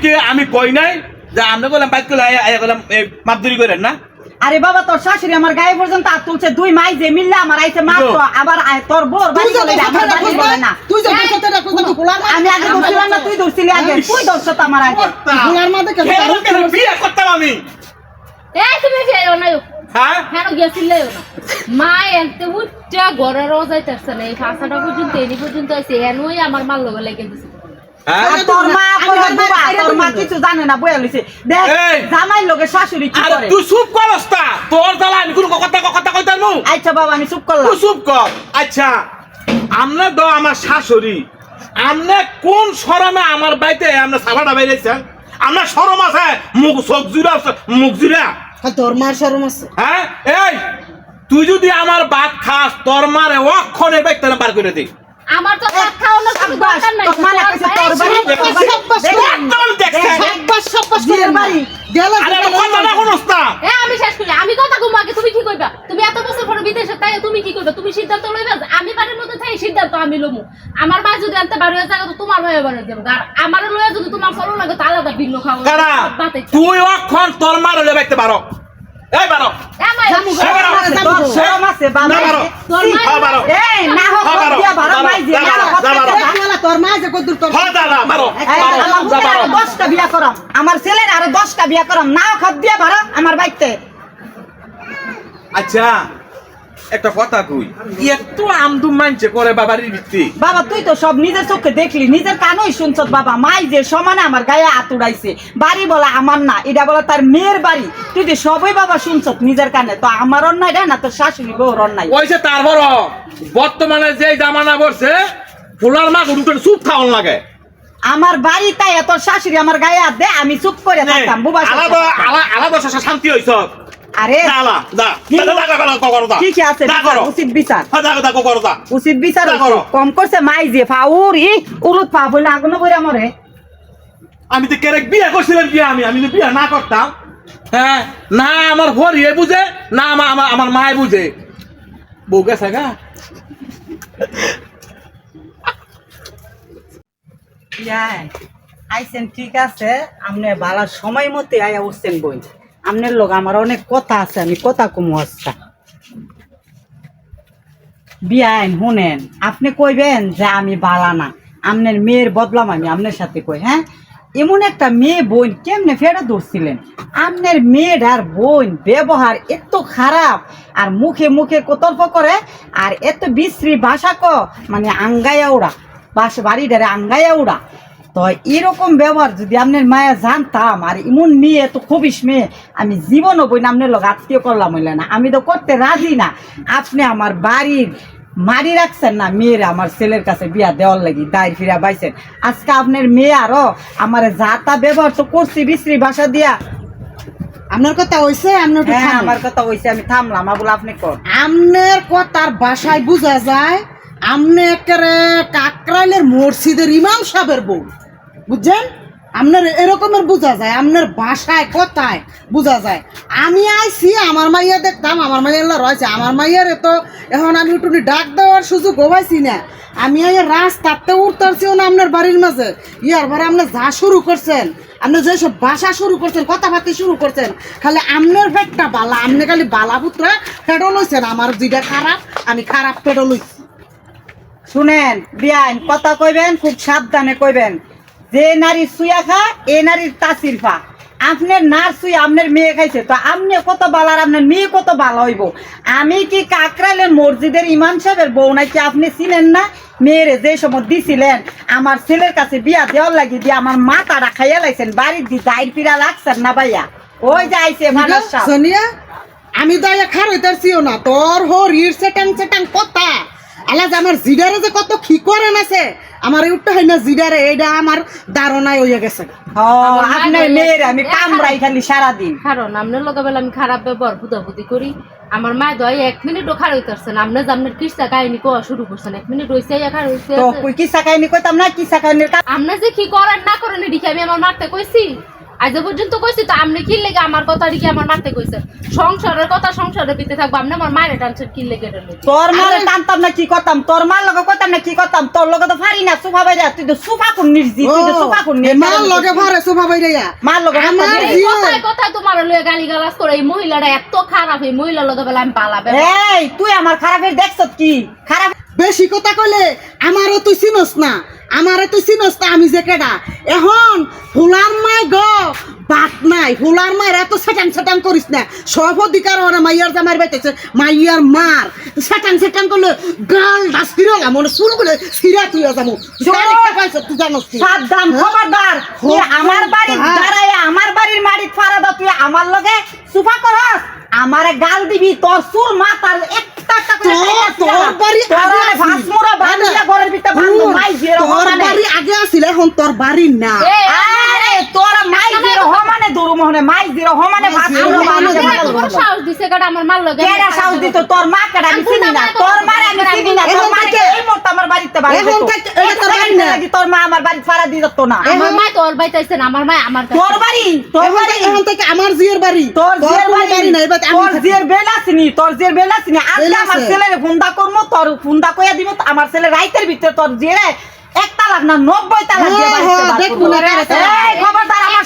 কি আমি কই নাই? যে আমরা বললাম বাইক করে আয়া গেলাম মাপদুরি করেন না। আরে বাবা তোর শাশুড়ি আমার গায়ে পর্যন্ত হাত তুলছে দুই মাই যে মিললে আমার আইছে মাত্র আবার আয়- তোর বোর বাড়ি তুই যে বলে যে আমার বাড়ি বলে না। তুই যে কথাটা কইবা, তুই গোলার আমি আগে ধরছিলাম না তুই ধরছিলি আগে। তুই তো আমার আগে? গোলার মা দেখে কেন কেন বিয়ে করতাম আমি। এই তুমি ফেরো না হ্যাঁ? কেন গেছিলে না মা এনতে উচ্চা ঘরের যাইতেছে না এই ফাঁসাটা পর্যন্ত এনি পর্যন্ত আছে এনই আমার মাল লগে লেগে দিছে হ্যাঁ আর তোর মা আমি বুবা, তোর মা কিছু জানে না বইয়া লইছে। দেখ জামাই লোকে শাশুড়ি কি করে? তুই চুপ কর অস্তা তোর জ্বালা আমি কোনো কথা কথা কইতাম নু আচ্ছা বাবা আমি চুপ করলাম। তুই চুপ কর। আচ্ছা আমনে তো আমার শাশুড়ি? আমনে কোন শরমে আমার বাইতে আমরা সাবাটা বাইরেছেন আমরা শরম আছে? মুখ চোখ জুড়া মুখ জুড়া? হ্যাঁ, তোর মার শরম আছে। হ্যাঁ? এই তুই যদি আমার ভাত খাস তোর মারে অক্ষণে বাইতে বার করে দিই আমার তো ভাত খাওয়ানোর কোনো দরকার নাই। লাগছে তোর বাড়ি দেখো, একদম দেখছে সাব্বাস, সাব্বাস বিয়ের বাড়ি। গেলে আরে কথা না শুনোস না। এ আমি শেষ করি। আমি কথা কম আগে তুমি কি কইবা? তুমি এত বছর পরে বিদেশে তাই তুমি কি কইবা? তুমি সিদ্ধান্ত লইবা আমি বাড়ির মধ্যে থাই সিদ্ধান্ত আমি লমু। আমার মা যদি আনতে বাড়ি হয়ে জায়গা তো তোমার লয়ে বাড়ি দেবো। আর আমার লয়ে যদি তোমার ফলো লাগে তো আলাদা ভিন্ন বাতে তুই অক্ষণ তোর মারে লে বাইতে পারো। এই পারো তোর বাবা। তোর মা হ্যাঁ, বারো। এই, না হোক, হ্যাঁ, বারো, দিয়া বারো, বারো, মাই যে, যা না বারো, হোক, যা বারো। যা। দেখলা, তোর মা যে কদ্দুর তোর হ্যাঁ দাদা মারো। এই, মারো, আমার যা বোনের বারো। আরও দশটা বিয়া করাম। আমার ছেলের আরও দশটা বিয়া করাম। না খত দিয়া ভাড়া আমার বাইতে আচ্ছা একটা কথা কই। এত আমদুম মানছে করে বাবারির ভিত্তি? বাবা তুই তো সব নিজের চোখে দেখলি। নিজের কানই শুনছ বাবা। মাই যে সমানে আমার গায়ে হাত উড়াইছে। বাড়ি বলা আমার না এটা বলা তার মেয়ের বাড়ি। তুই যে সবই বাবা শুনছ নিজের কানে তো আমার অন্যায় না? তোর শাশুড়ি বউর অন্যায়। ওই যে তারপর বর্তমানে যে জামানা বলছে ফুলার মা উঠে চুপ খাওয়ান লাগে আমার বাড়ি তাই এত শাশুড়ি আমার গায়ে হাত দে আমি চুপ করে থাকতাম বুবা আলাদা আলাদা শান্তি হইছ আরে করো, করো, যা। কি কি আছে করো। উচিত বিচার হ্যাঁ, করো। উচিত বিচার কম করছে মাই যে ফাউর ই উলুত পা বলে আগুন বইরা মরে আমি তো কেরেক বিয়ে করছিলাম কি আমি আমি তো বিয়ে না করতাম হ্যাঁ না আমার ভরিয়ে বুঝে না আমার আমার আমার মায় বুঝে বউ গেছে গা আইছেন, ঠিক আছে আপনি বালার সময় মতে আয়া উঠছেন বই। আপনার লোক আমার অনেক কথা আছে, আমি কথা কমু আসছা বিয়াইন শুনেন আপনি কইবেন যে আমি বালা না। আপনার মেয়ের বদলাম আমি আপনার সাথে কই হ্যাঁ? এমন একটা মেয়ে বোন কেমনে ফেরত ধরছিলেন? আপনার মেয়েটার বোন ব্যবহার এত খারাপ, আর মুখে মুখে কতর্প করে, আর এত বিশ্রী ভাষা ক মানে আঙ্গাইয়া ওড়া বাস বাড়িটারে আঙ্গাইয়া উড়া। তো এরকম ব্যবহার যদি আপনার মায়া জানতাম আর এমন মেয়ে তো খুবিস মেয়ে আমি জীবনও বই না আপনার লোক আত্মীয় করলাম হইলে না। আমি তো করতে রাজি না। আপনি আমার বাড়ির মারি রাখছেন না মেয়ের আমার ছেলের কাছে বিয়া দেওয়ার লাগি দায়ের ফিরা পাইছেন। আজকে আপনার মেয়ে আরও আমার যা তা ব্যবহার তো করছি বিশ্রী ভাষা দিয়া। আপনার কথা হইছে আপনার হ্যাঁ। আমার কথা হইছে আমি থামলাম। আবুল আপনি কর আমনের কথার বাসায় বোঝা যায় আমনে একেবারে কাকরাইলের মসজিদের ইমাম সাহেবের বউ। বুঝছেন? আপনার এরকমের বোঝা যায় আপনার বাসায় কথায় বোঝা যায়। আমি আইছি, আমার মাইয়া দেখতাম, আমার মাইয়া রয়েছে, আমার মাইয়ারে তো এখন আমি একটু ডাক দেওয়ার সুযোগ হবাইছি না। আমি এই রাস্তাতে উঠতেছিও না আপনার বাড়ির মাঝে। ইয়ার পরে আপনি যা শুরু করছেন আপনি যেসব বাসা শুরু করছেন, কথাবার্তা শুরু করছেন, খালি আমনের পেটটা বালা আপনি খালি বালা পুত্রা পেটও লইছেন, আমার যেটা খারাপ, আমি খারাপ পেটও লইছি। শুনেন বিয়াইন কথা কইবেন খুব সাবধানে কইবেন। যে নারী সুয়া খা এ নারীর তাসির ফা আপনার নার সুই আপনার মেয়ে খাইছে তো আপনি কত ভালো আর আপনার মেয়ে কত ভালো হইব? আমি কি কাকরাইলের মসজিদের ইমাম সাহেবের বউ নাকি আপনি চিনেন না? মেয়েরে যে সময় দিছিলেন আমার ছেলের কাছে বিয়া দেওয়ার লাগি দিয়ে আমার মাথাটা খাইয়া লাইছেন বাড়ির দি দায়ের পিড়া লাগছেন না ভাইয়া? ওই যাইছে মানুষ। সোনিয়া আমি দয়া খার হইতারছিও না তোর হো রির সেটাং সেটাং কথা। আলা যে আমার জিডারে যে কত কি করেন আছে? আমার উঠতে হয় না জিডারে এইটা আমার ধারণায় হইয়া গেছে। আপনার মেয়ের আমি কামড়াই খালি সারাদিন। কারণ আপনার লগে আমি খারাপ ব্যবহার বুদাবুদি করি। আমার মা দয় এক কাহিনী কোয়া শুরু করছেন এক মিনিট হইছে খারাপ হইছে তো কই কিসা কাহিনী কইতাম না কিসা কাহিনীর কা- আপনার যে কি করেন না করেন এদিকে আমি আমার মারতে কইছি। আজ পর্যন্ত কইছি তো আপনি কি লেগে আমার কথা কি আমার মারতে কইছেন সংসারের কথা সংসারের পিতে থাকব আপনি আমার মায়ের টানছেন কি লেগে? তোর মারে টানতাম না কি করতাম তোর মার লগে কইতাম না কি করতাম তোর লগে তো পারি না সুফা বাইরে তুই তো সুফা কোন নির্জি তুই তো সুফা কোন মার লগে ভারে সোফা বাইরে মার লগে আমার কথায় কথায় তোমার লয়ে গালি গালাজ করে এই মহিলাটা এত খারাপ এই মহিলা লগে বেলা আমি পালাবে। এই তুই আমার খারাপের দেখছ কি? খারাপ বেশি কথা কইলে আমারও তুই চিনস না আমারে তুই চিনস না আমি যে কেডা? এখন ফুলার মাই গ বাত নাই ফুলার মায়ের এত সেটাং সেটাং করিস না। সব অধিকার ওরা মাইয়ার জামার বাইতেছে মাইয়ার মার। সেটাং সেটাং করলে গাল ডাস ফিরে মনে শুরু করে সিরা তুই যাব। তুই জানস সাবধান খবরদার। তুই আমার খবরদার। দাঁড়ায় আমার বাড়ির মাড়িত ফাড়া দাও তুই আমার লগে সুফা করস। আমারে গাল দিবি তোর সুর মাথার একটা তোর আগে যে তোর এখন বাড়ি না। তোর মাই যে রহমানে দুরু মোহনে মাই রহমানে বান্ধিয়া এত বড় দিছে কেডা আমার মার লগে কেডা সাহস দিত তোর মা কেডা আমি চিনি না। তোর মারে আমি চিনি না। তোর মা এই মুহূর্তে আমার বাড়িতে বাড়ি এখন থেকে এটা বাড়ি না। তোর মা আমার বাড়ি ফাড়া দিয়ে যেত না। আমার মা তোর বাইতাইছে না আমার মা আমার। তোর বাড়ি তোর বাড়ি। এখন থেকে আমার জিয়ের বাড়ি। তোর জিয়ের বাড়ি। না এবার তোর জিয়ের বেল আসেনি তোর জিয়ের বেল আসেনি আজকে আমার। ছেলের ফোনটা করব তোর ফোনটা কইয়া দিব আমার ছেলে রাইতের ভিতরে তোর জিয়ে এক তালাক না নব্বই তালাক দিয়ে হ্যাঁ, বাড়িতে হ্যাঁ, খবরদার আমার